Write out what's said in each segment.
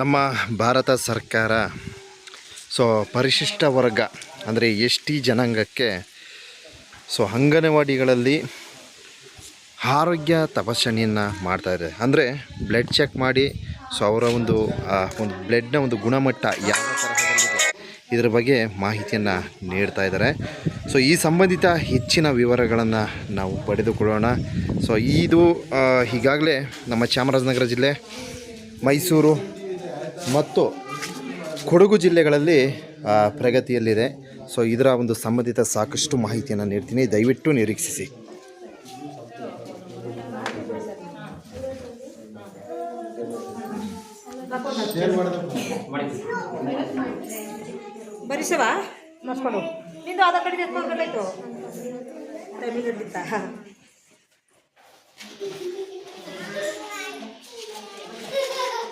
ನಮ್ಮ ಭಾರತ ಸರ್ಕಾರ, ಸೊ ಪರಿಶಿಷ್ಟ ವರ್ಗ, ಅಂದರೆ ಎಸ್ ಟಿ ಜನಾಂಗಕ್ಕೆ, ಸೊ ಅಂಗನವಾಡಿಗಳಲ್ಲಿ ಆರೋಗ್ಯ ತಪಾಸಣೆಯನ್ನು ಮಾಡ್ತಾಯಿದೆ ಅಂದರೆ ಬ್ಲಡ್ ಚೆಕ್ ಮಾಡಿ, ಸೊ ಅವರ ಒಂದು ಒಂದು ಬ್ಲಡ್ನ ಒಂದು ಗುಣಮಟ್ಟ ಯಾವ ತರಹದಲ್ಲಿದೆ, ಇದರ ಬಗ್ಗೆ ಮಾಹಿತಿಯನ್ನು ನೀಡ್ತಾ ಇದ್ದಾರೆ. ಸೊ ಈ ಸಂಬಂಧಿತ ಹೆಚ್ಚಿನ ವಿವರಗಳನ್ನು ನಾವು ಪಡೆದುಕೊಳ್ಳೋಣ. ಸೊ ಇದು ಈಗಾಗಲೇ ನಮ್ಮ ಚಾಮರಾಜನಗರ ಜಿಲ್ಲೆ ಮೈಸೂರು ಮತ್ತು ಕೊಡಗು ಜಿಲ್ಲೆಗಳಲ್ಲಿ ಪ್ರಗತಿಯಲ್ಲಿದೆ. ಸೊ ಇದರ ಒಂದು ಸಂಬಂಧಿತ ಸಾಕಷ್ಟು ಮಾಹಿತಿಯನ್ನು ನೀಡ್ತೀನಿ. ದಯವಿಟ್ಟು ನಿರೀಕ್ಷಿಸಿ. ಬರೀಸವಾ? ನಿಂದು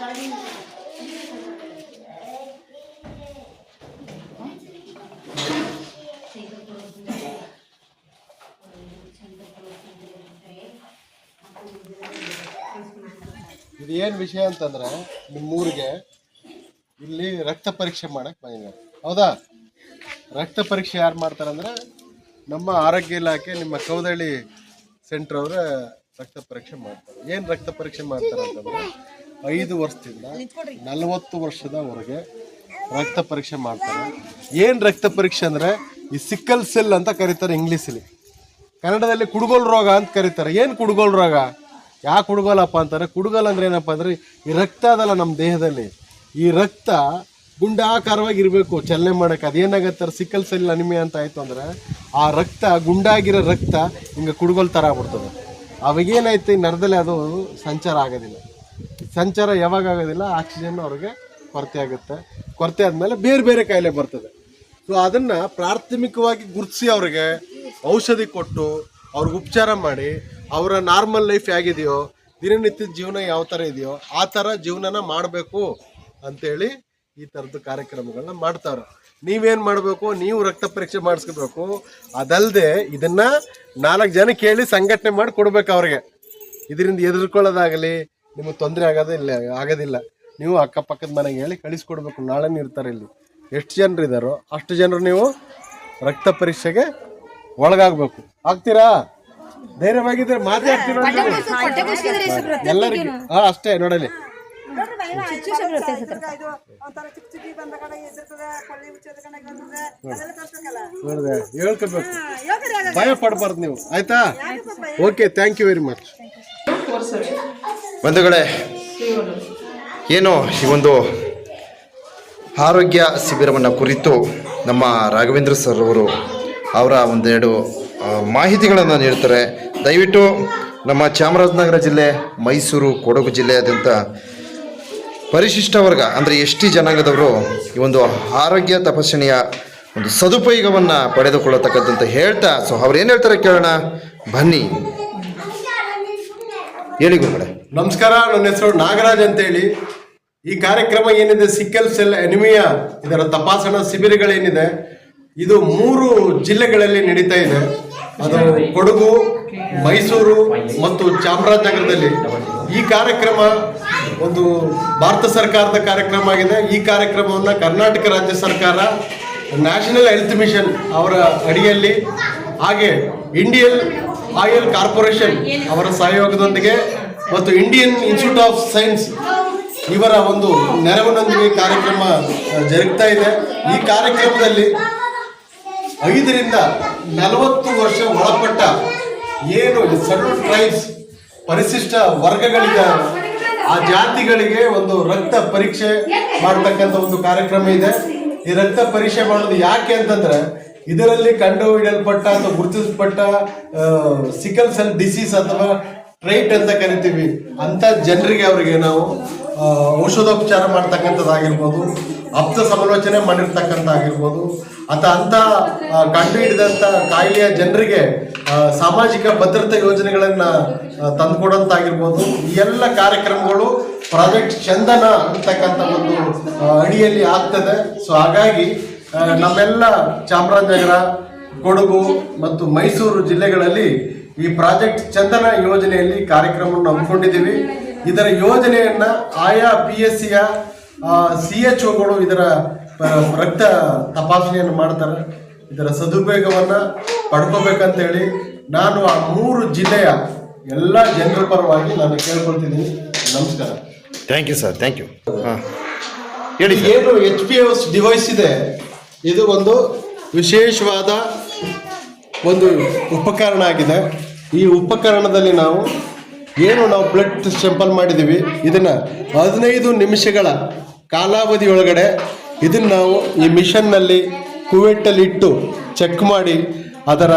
ಟೈಮಿಂಗ್ ಇದು ಏನು ವಿಷಯ ಅಂತಂದ್ರೆ ನಿಮ್ಮೂರಿಗೆ ಇಲ್ಲಿ ರಕ್ತ ಪರೀಕ್ಷೆ ಮಾಡಕ್ ಬಂದಿದ್ದಾರೆ ಹೌದಾ? ರಕ್ತ ಪರೀಕ್ಷೆ ಯಾರು ಮಾಡ್ತಾರಂದ್ರೆ ನಮ್ಮ ಆರೋಗ್ಯ ಇಲಾಖೆ, ನಿಮ್ಮ ಕೌದಳ್ಳಿ ಸೆಂಟರ್ ಅವರ ರಕ್ತ ಪರೀಕ್ಷೆ ಮಾಡ್ತಾರೆ. ಏನು ರಕ್ತ ಪರೀಕ್ಷೆ ಮಾಡ್ತಾರೆ ಅಂತಂದ್ರೆ ಐದು ವರ್ಷದಿಂದ ನಲವತ್ತು ವರ್ಷದವರೆಗೆ ರಕ್ತ ಪರೀಕ್ಷೆ ಮಾಡ್ತಾರೆ. ಏನು ರಕ್ತ ಪರೀಕ್ಷೆ ಅಂದ್ರೆ ಈ ಸಿಕ್ಕಲ್ ಸೆಲ್ ಅಂತ ಕರೀತಾರೆ ಇಂಗ್ಲೀಷಲ್ಲಿ. ಕನ್ನಡದಲ್ಲಿ ಕುಡುಗೋಲ್ ರೋಗ ಅಂತ ಕರೀತಾರೆ. ಏನು ಕುಡುಗೋಲ್ ರೋಗ? ಯಾಕೆ ಕುಡುಗೋಲಪ್ಪ ಅಂತಾರೆ? ಕುಡುಗಲ್ ಅಂದ್ರೆ ಏನಪ್ಪ ಅಂದರೆ ಈ ರಕ್ತ ಅದಲ್ಲ ನಮ್ಮ ದೇಹದಲ್ಲಿ. ಈ ರಕ್ತ ಗುಂಡಾಕಾರವಾಗಿ ಇರಬೇಕು ಚಲನೆ ಮಾಡೋಕ್ಕೆ. ಅದೇನಾಗತ್ತೆ ಸಿಕ್ಕಲ್ ಸೆಲ್ ಅನಿಮೆ ಅಂತ ಆಯ್ತು ಅಂದ್ರೆ ಆ ರಕ್ತ, ಗುಂಡಾಗಿರೋ ರಕ್ತ ಹಿಂಗೆ ಕುಡುಗಲ್ ಥರ ಆಗ್ಬಿಡ್ತದೆ. ಅವಾಗೇನಾಯ್ತು? ನರದಲ್ಲಿ ಅದು ಸಂಚಾರ ಆಗೋದಿಲ್ಲ. ಸಂಚಾರ ಯಾವಾಗ ಆಗೋದಿಲ್ಲ? ಆಕ್ಸಿಜನ್ ಅವ್ರಿಗೆ ಕೊರತೆ ಆಗುತ್ತೆ. ಕೊರತೆ ಆದಮೇಲೆ ಬೇರೆ ಬೇರೆ ಕಾಯಿಲೆ ಬರ್ತದೆ. ಸೊ ಅದನ್ನು ಪ್ರಾಥಮಿಕವಾಗಿ ಗುರುತಿಸಿ ಅವ್ರಿಗೆ ಔಷಧಿ ಕೊಟ್ಟು ಅವ್ರಿಗೆ ಉಪಚಾರ ಮಾಡಿ ಅವರ ನಾರ್ಮಲ್ ಲೈಫ್ ಹೇಗಿದೆಯೋ, ದಿನನಿತ್ಯದ ಜೀವನ ಯಾವ ಥರ ಇದೆಯೋ, ಆ ಥರ ಜೀವನನ ಮಾಡಬೇಕು ಅಂತೇಳಿ ಈ ಥರದ್ದು ಕಾರ್ಯಕ್ರಮಗಳನ್ನ ಮಾಡ್ತಾರೆ ನೀವೇನು ಮಾಡಬೇಕು? ನೀವು ರಕ್ತ ಪರೀಕ್ಷೆ ಮಾಡಿಸ್ಕೋಬೇಕು. ಅದಲ್ಲದೆ ಇದನ್ನು ನಾಲ್ಕು ಜನ ಕೇಳಿ ಸಂಘಟನೆ ಮಾಡಿ ಕೊಡ್ಬೇಕು ಅವ್ರಿಗೆ. ಇದರಿಂದ ಎದುರ್ಕೊಳ್ಳೋದಾಗಲಿ, ನಿಮಗೆ ತೊಂದರೆ ಆಗೋದಿಲ್ಲ ಆಗೋದಿಲ್ಲ. ನೀವು ಅಕ್ಕಪಕ್ಕದ ಮನೆಗೆ ಹೇಳಿ ಕಳಿಸ್ಕೊಡ್ಬೇಕು. ನಾಳೆ ಇರ್ತಾರೆ ಇಲ್ಲಿ. ಎಷ್ಟು ಜನರು ಇದ್ದಾರೋ ಅಷ್ಟು ಜನರು ನೀವು ರಕ್ತ ಪರೀಕ್ಷೆಗೆ ಒಳಗಾಗಬೇಕು. ಆಗ್ತೀರಾ? ಧೈರ್ಯವಾಗಿದ್ರೆ ಮಾತಾಡ್ತೀರ ಎಲ್ಲರಿಗೂ ಹಾ ಅಷ್ಟೇ ನೋಡಲಿ. ಹೇಳ್ಕೋಬೇಕು ಭಯ ಪಡಬಾರ್ದು ನೀವು. ಆಯ್ತಾ? Okay thank you very much ಬಂಧುಗಳೇ ಏನು ಈ ಒಂದು ಆರೋಗ್ಯ ಶಿಬಿರವನ್ನು ಕುರಿತು ನಮ್ಮ ರಾಘವೇಂದ್ರ ಸರ್ ಅವರು ಅವರ ಒಂದೆರಡು ಮಾಹಿತಿಗಳನ್ನು ನೀಡ್ತಾರೆ. ದಯವಿಟ್ಟು ನಮ್ಮ ಚಾಮರಾಜನಗರ ಜಿಲ್ಲೆ, ಮೈಸೂರು, ಕೊಡಗು ಜಿಲ್ಲೆಯಾದ್ಯಂತ ಪರಿಶಿಷ್ಟ ವರ್ಗ, ಅಂದರೆ ಎಸ್ ಟಿ ಜನಾಂಗದವರು ಈ ಒಂದು ಆರೋಗ್ಯ ತಪಾಸಣೆಯ ಒಂದು ಸದುಪಯೋಗವನ್ನು ಪಡೆದುಕೊಳ್ಳತಕ್ಕಂಥ ಹೇಳ್ತಾ ಸೊ ಅವ್ರು ಏನು ಹೇಳ್ತಾರೆ ಕೇಳೋಣ. ಬನ್ನಿ. ಹೇಳಿ ಗುರುಗಳೇ. ನಮಸ್ಕಾರ, ನನ್ನ ಹೆಸರು ನಾಗರಾಜ್ ಅಂತೇಳಿ. ಈ ಕಾರ್ಯಕ್ರಮ ಏನಿದೆ, ಸಿಕ್ಕಲ್ ಸೆಲ್ ಎನಿಮಿಯಾ ಇದರ ತಪಾಸಣಾ ಶಿಬಿರಗಳೇನಿದೆ, ಇದು ಮೂರು ಜಿಲ್ಲೆಗಳಲ್ಲಿ ನಡೀತಾ ಇದೆ. ಅದು ಕೊಡಗು, ಮೈಸೂರು ಮತ್ತು ಚಾಮರಾಜನಗರದಲ್ಲಿ ಈ ಕಾರ್ಯಕ್ರಮ ಒಂದು ಭಾರತ ಸರ್ಕಾರದ ಕಾರ್ಯಕ್ರಮ ಆಗಿದೆ. ಈ ಕಾರ್ಯಕ್ರಮವನ್ನು ಕರ್ನಾಟಕ ರಾಜ್ಯ ಸರ್ಕಾರ ನ್ಯಾಷನಲ್ ಹೆಲ್ತ್ ಮಿಷನ್ ಅವರ ಅಡಿಯಲ್ಲಿ ಹಾಗೆ ಇಂಡಿಯನ್ ಆಯಿಲ್ ಕಾರ್ಪೊರೇಷನ್ ಅವರ ಸಹಯೋಗದೊಂದಿಗೆ ಮತ್ತು ಇಂಡಿಯನ್ ಇನ್ಸ್ಟಿಟ್ಯೂಟ್ ಆಫ್ ಸೈನ್ಸ್ ಇವರ ಒಂದು ನೆರವಿನೊಂದಿಗೆ ಕಾರ್ಯಕ್ರಮ ಜರುಗ್ತಾ ಇದೆ. ಈ ಕಾರ್ಯಕ್ರಮದಲ್ಲಿ ಐದರಿಂದ ನಲವತ್ತು ವರ್ಷ ಒಳಪಟ್ಟ ಏನು ಸೆಡ್ಯೂಲ್ ಟ್ರೈಬ್ಸ್ ಪರಿಶಿಷ್ಟ ವರ್ಗಗಳಿಗೆ, ಆ ಜಾತಿಗಳಿಗೆ ಒಂದು ರಕ್ತ ಪರೀಕ್ಷೆ ಮಾಡತಕ್ಕಂಥ ಒಂದು ಕಾರ್ಯಕ್ರಮ ಇದೆ. ಈ ರಕ್ತ ಪರೀಕ್ಷೆ ಮಾಡೋದು ಯಾಕೆ ಅಂತಂದ್ರೆ, ಇದರಲ್ಲಿ ಕಂಡು ಹಿಡಿಯಲ್ಪಟ್ಟ ಅಥವಾ ಗುರುತಿಸಲ್ಪಟ್ಟ ಸಿಕಲ್ ಸೆಲ್ ಡಿಸೀಸ್ ಅಥವಾ ಟ್ರೈಟ್ ಅಂತ ಕರಿತೀವಿ. ಅಂತ ಜನರಿಗೆ ಅವರಿಗೆ ನಾವು ಔಷಧೋಪಚಾರ ಮಾಡ್ತಕ್ಕಂಥದ್ದಾಗಿರ್ಬೋದು ಆಪ್ತ ಸಮಾಲೋಚನೆ ಮಾಡಿರ್ತಕ್ಕಂಥ ಆಗಿರ್ಬೋದು ಅಂಥ ಆ, ಕಂಡು ಹಿಡಿದಂಥ ಕಾಯಿಲೆಯ ಜನರಿಗೆ ಸಾಮಾಜಿಕ ಭದ್ರತಾ ಯೋಜನೆಗಳನ್ನು ತಂದುಕೊಡೋಂತಾಗಿರ್ಬೋದು. ಈ ಎಲ್ಲ ಕಾರ್ಯಕ್ರಮಗಳು ಪ್ರಾಜೆಕ್ಟ್ ಚಂದನ ಅಂತಕ್ಕಂಥ ಒಂದು ಅಡಿಯಲ್ಲಿ ಆಗ್ತದೆ. ಸೊ ಹಾಗಾಗಿ ನಮ್ಮೆಲ್ಲ ಚಾಮರಾಜನಗರ ಕೊಡಗು ಮತ್ತು ಮೈಸೂರು ಜಿಲ್ಲೆಗಳಲ್ಲಿ ಈ ಪ್ರಾಜೆಕ್ಟ್ ಚಂದನ ಯೋಜನೆಯಲ್ಲಿ ಕಾರ್ಯಕ್ರಮವನ್ನು ಹಮ್ಮಿಕೊಂಡಿದ್ದೀವಿ. ಇದರ ಯೋಜನೆಯನ್ನ ಆಯಾ ಪಿ ಎಸ್ ಸಿಯ ಸಿ ಎಚ್ ಒಗಳು ಇದರ ರಕ್ತ ತಪಾಸಣೆಯನ್ನು ಮಾಡ್ತಾರೆ. ಇದರ ಸದುಪಯೋಗವನ್ನು ಪಡ್ಕೋಬೇಕಂತ ಹೇಳಿ ನಾನು ಆ ಮೂರು ಜಿಲ್ಲೆಯ ಎಲ್ಲ ಜನರ ಪರವಾಗಿ ನಾನು ಕೇಳ್ಕೊಳ್ತಿದ್ದೀನಿ. ನಮಸ್ಕಾರ. Thank you sir thank you ಹೇಳಿ ಏನು ಎಚ್ ಪಿ ಎಸ್ ಡಿವೈಸ್ ಇದೆ. ಇದು ಒಂದು ವಿಶೇಷವಾದ ಒಂದು ಉಪಕರಣ ಆಗಿದೆ. ಈ ಉಪಕರಣದಲ್ಲಿ ನಾವು ಏನು ನಾವು ಬ್ಲಡ್ ಸ್ಯಾಂಪಲ್ ಮಾಡಿದ್ದೀವಿ? ಇದನ್ನು ಹದಿನೈದು ನಿಮಿಷಗಳ ಕಾಲಾವಧಿ ಒಳಗಡೆ ಇದನ್ನು ನಾವು ಈ ಮಿಷನ್ನಲ್ಲಿ ಕುವೆಟ್ಟಲ್ಲಿ ಇಟ್ಟು ಚೆಕ್ ಮಾಡಿ ಅದರ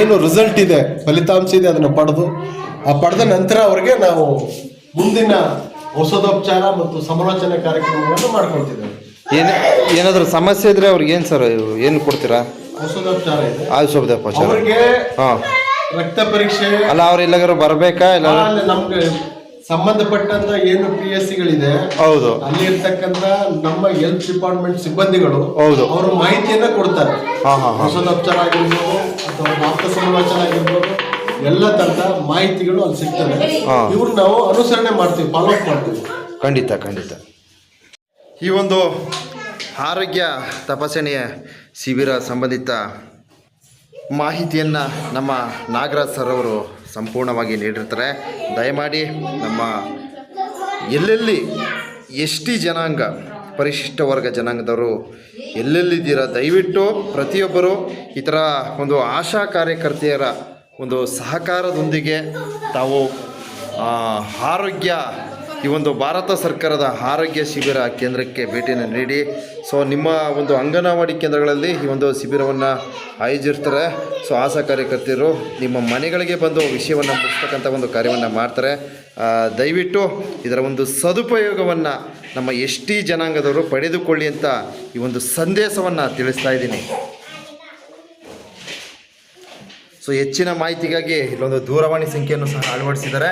ಏನು ರಿಸಲ್ಟ್ ಇದೆ ಫಲಿತಾಂಶ ಇದೆ ಅದನ್ನು ಪಡೆದು ಆ ಪಡೆದ ನಂತರ ಅವರಿಗೆ ನಾವು ಮುಂದಿನ ಔಷಧೋಪಚಾರ ಮತ್ತು ಸಮಾಲೋಚನೆ ಕಾರ್ಯಕ್ರಮಗಳನ್ನು ಮಾಡ್ಕೊಳ್ತಿದ್ದೇವೆ. ಏನು ಏನಾದರೂ ಸಮಸ್ಯೆ ಇದ್ರೆ ಅವ್ರಿಗೆ ಏನು ಸರ್ ಏನು ಕೊಡ್ತೀರಾ? ಔಷಧೋಪಚಾರ ಇದೆ. ಆಯುಷೋಪಚಾರ ಅವರಿಗೆ ಹಾಂ. ರಕ್ತ ಪರೀಕ್ಷೆ. ಅಲ್ಲ ಅವ್ರು ಎಲ್ಲಾದರೂ ಬರಬೇಕಾ ಇಲ್ಲ ಅಲ್ಲಿ ನಮ್ಗೆ ಸಂಬಂಧಪಟ್ಟಂತ ಏನು ಪಿ ಎಸ್ ಸಿಗಳಿದೆ ಹೌದು. ಅಲ್ಲಿ ಇರ್ತಕ್ಕಂತ ನಮ್ಮ ಹೆಲ್ತ್ ಡಿಪಾರ್ಟ್ಮೆಂಟ್ ಸಿಬ್ಬಂದಿಗಳು ಹೌದು. ಅವರು ಮಾಹಿತಿಯನ್ನ ಕೊಡ್ತಾರೆ. ಹಾಂ ಹಾಂ ಹಾಂ. ಔಷಧೋಪಚಾರ ಆಗಿರ್ಬೋದು ಅಥವಾ ಆಪ್ತ ಸಮಾಲೋಚನೆ ಆಗಿರ್ಬೋದು ಎಲ್ಲ ತರದ ಮಾಹಿತಿಗಳು ಅಲ್ಲಿ ಸಿಗ್ತವೆ. ಹಾ. ಇವ್ರು ನಾವು ಅನುಸರಣೆ ಮಾಡ್ತೀವಿ ಫಾಲೋ ಅಪ್ ಮಾಡ್ತೀವಿ. ಖಂಡಿತ ಖಂಡಿತ. ಈ ಒಂದು ಆರೋಗ್ಯ ತಪಾಸಣೆಯ ಶಿಬಿರ ಸಂಬಂಧಿತ ಮಾಹಿತಿಯನ್ನು ನಮ್ಮ ನಾಗರಾಜ್ ಸರ್ ಅವರು ಸಂಪೂರ್ಣವಾಗಿ ನೀಡಿರ್ತಾರೆ. ದಯಮಾಡಿ ನಮ್ಮ ಎಲ್ಲೆಲ್ಲಿ ಎಸ್ ಟಿ ಜನಾಂಗ, ಪರಿಶಿಷ್ಟ ವರ್ಗ ಜನಾಂಗದವರು ಎಲ್ಲೆಲ್ಲಿದ್ದೀರಾ? ದಯವಿಟ್ಟು ಪ್ರತಿಯೊಬ್ಬರು ಈ ಥರ ಒಂದು ಆಶಾ ಕಾರ್ಯಕರ್ತೆಯರ ಒಂದು ಸಹಕಾರದೊಂದಿಗೆ ತಾವು ಆರೋಗ್ಯ ಈ ಒಂದು ಭಾರತ ಸರ್ಕಾರದ ಆರೋಗ್ಯ ಶಿಬಿರ ಕೇಂದ್ರಕ್ಕೆ ಭೇಟಿಯನ್ನು ನೀಡಿ. ಸೊ ನಿಮ್ಮ ಒಂದು ಅಂಗನವಾಡಿ ಕೇಂದ್ರಗಳಲ್ಲಿ ಈ ಒಂದು ಶಿಬಿರವನ್ನು ಆಯೋಜಿಸ್ತಾರೆ. ಸೊ ಆಶಾ ಕಾರ್ಯಕರ್ತರು ನಿಮ್ಮ ಮನೆಗಳಿಗೆ ಬಂದು ವಿಷಯವನ್ನು ಮುಗಿಸ್ತಕ್ಕಂಥ ಒಂದು ಕಾರ್ಯವನ್ನು ಮಾಡ್ತಾರೆ. ದಯವಿಟ್ಟು ಇದರ ಒಂದು ಸದುಪಯೋಗವನ್ನು ನಮ್ಮ ಎಸ್ ಟಿ ಜನಾಂಗದವರು ಪಡೆದುಕೊಳ್ಳಿ ಅಂತ ಈ ಒಂದು ಸಂದೇಶವನ್ನು ತಿಳಿಸ್ತಾ ಇದ್ದೀನಿ. ಸೊ ಹೆಚ್ಚಿನ ಮಾಹಿತಿಗಾಗಿ ಇಲ್ಲೊಂದು ದೂರವಾಣಿ ಸಂಖ್ಯೆಯನ್ನು ಸಹ ಅಳವಡಿಸಿದ್ದಾರೆ.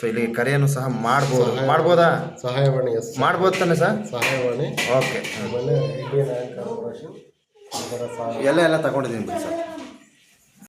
ಸೊ ಇಲ್ಲಿ ಕರೆಯನ್ನು ಸಹ ಮಾಡ್ಬೋದು. ಮಾಡ್ಬೋದಾ? ಸಹಾಯವಾಣಿ ಎಸ್. ಮಾಡ್ಬೋದು ತಾನೆ ಸರ್? ಸಹಾಯವಾಣಿ. ಓಕೆ ಆಮೇಲೆ ಇಂಡಿಯನ್ ಆಯಿಲ್ ಕಾರ್ಪೊರೇಷನ್ ಎಲ್ಲ ಎಲ್ಲ ತಗೊಂಡಿದ್ದೀನಿ ಬಿಡಿ ಸರ್.